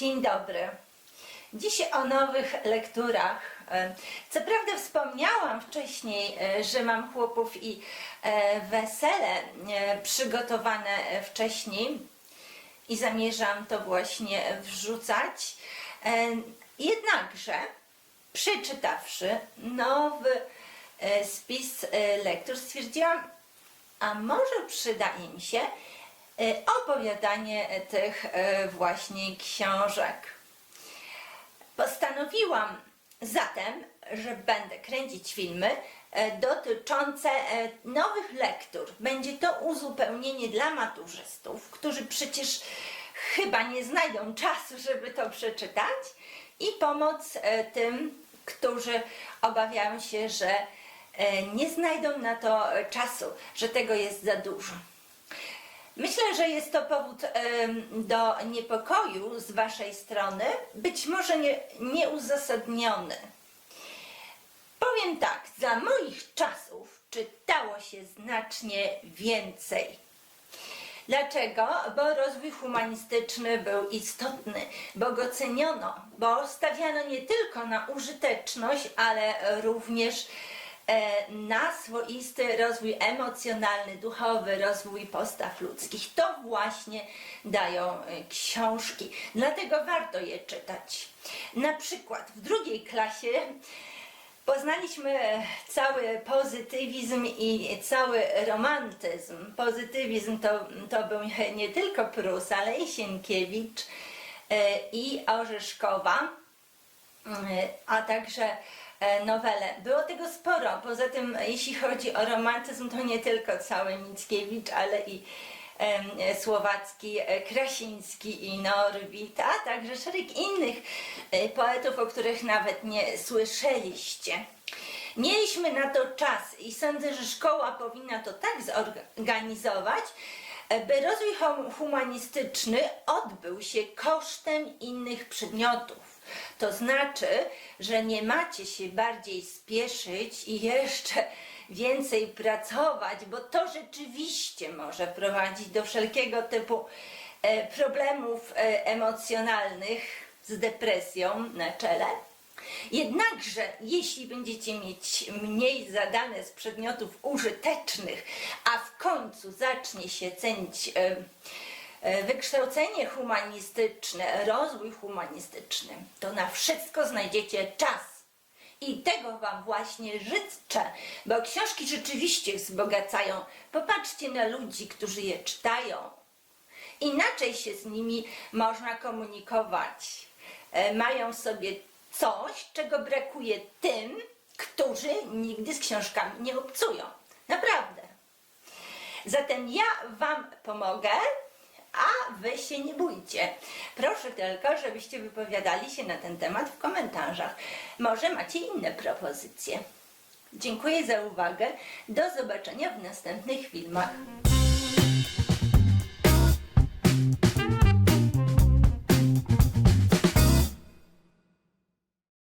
Dzień dobry. Dziś o nowych lekturach. E, Co prawda wspomniałam wcześniej, e, że mam chłopów i e, wesele przygotowane wcześniej i zamierzam to właśnie wrzucać. Jednakże przeczytawszy nowy spis lektur stwierdziłam, a może przyda im się opowiadanie tych e, właśnie książek. Postanowiłam zatem, że będę kręcić filmy e, dotyczące nowych lektur. Będzie to uzupełnienie dla maturzystów, którzy przecież chyba nie znajdą czasu, żeby to przeczytać, i pomoc tym, którzy obawiają się, że nie znajdą na to czasu, że tego jest za dużo. Myślę, że jest to powód do niepokoju z Waszej strony, być może nie, nieuzasadniony. Powiem tak, za moich czasów czytało się znacznie więcej. Dlaczego? Bo rozwój humanistyczny był istotny, bo go ceniono, bo stawiano nie tylko na użyteczność, ale również na swoisty rozwój emocjonalny, duchowy, rozwój postaw ludzkich. To właśnie dają e, książki, dlatego warto je czytać. Na przykład w drugiej klasie Poznaliśmy cały pozytywizm i cały romantyzm. Pozytywizm to, to był nie tylko Prus, ale i Sienkiewicz e, i Orzeszkowa, e, a także e, nowele. Było tego sporo. Poza tym, jeśli chodzi o romantyzm, to nie tylko cały Mickiewicz, ale i Słowacki, e, Krasiński i Norwid, a także szereg innych e, poetów, o których nawet nie słyszeliście. Mieliśmy na to czas i sądzę, że szkoła powinna to tak zorganizować, e, by rozwój hum- humanistyczny odbył się kosztem innych przedmiotów. To znaczy, że nie macie się bardziej spieszyć i jeszcze więcej pracować, bo to rzeczywiście może prowadzić do wszelkiego typu e, problemów e, emocjonalnych z depresją na czele. Jednakże, jeśli będziecie mieć mniej zadane z przedmiotów użytecznych, a w końcu zacznie się cenić e, wykształcenie humanistyczne, rozwój humanistyczny, to na wszystko znajdziecie czas. I tego Wam właśnie życzę, bo książki rzeczywiście wzbogacają. Popatrzcie na ludzi, którzy je czytają. Inaczej się z nimi można komunikować. E, Mają sobie coś, czego brakuje tym, którzy nigdy z książkami nie obcują. Naprawdę. Zatem ja Wam pomogę, a Wy się nie bójcie. Proszę tylko, żebyście wypowiadali się na ten temat w komentarzach. Może macie inne propozycje. Dziękuję za uwagę. Do zobaczenia w następnych filmach.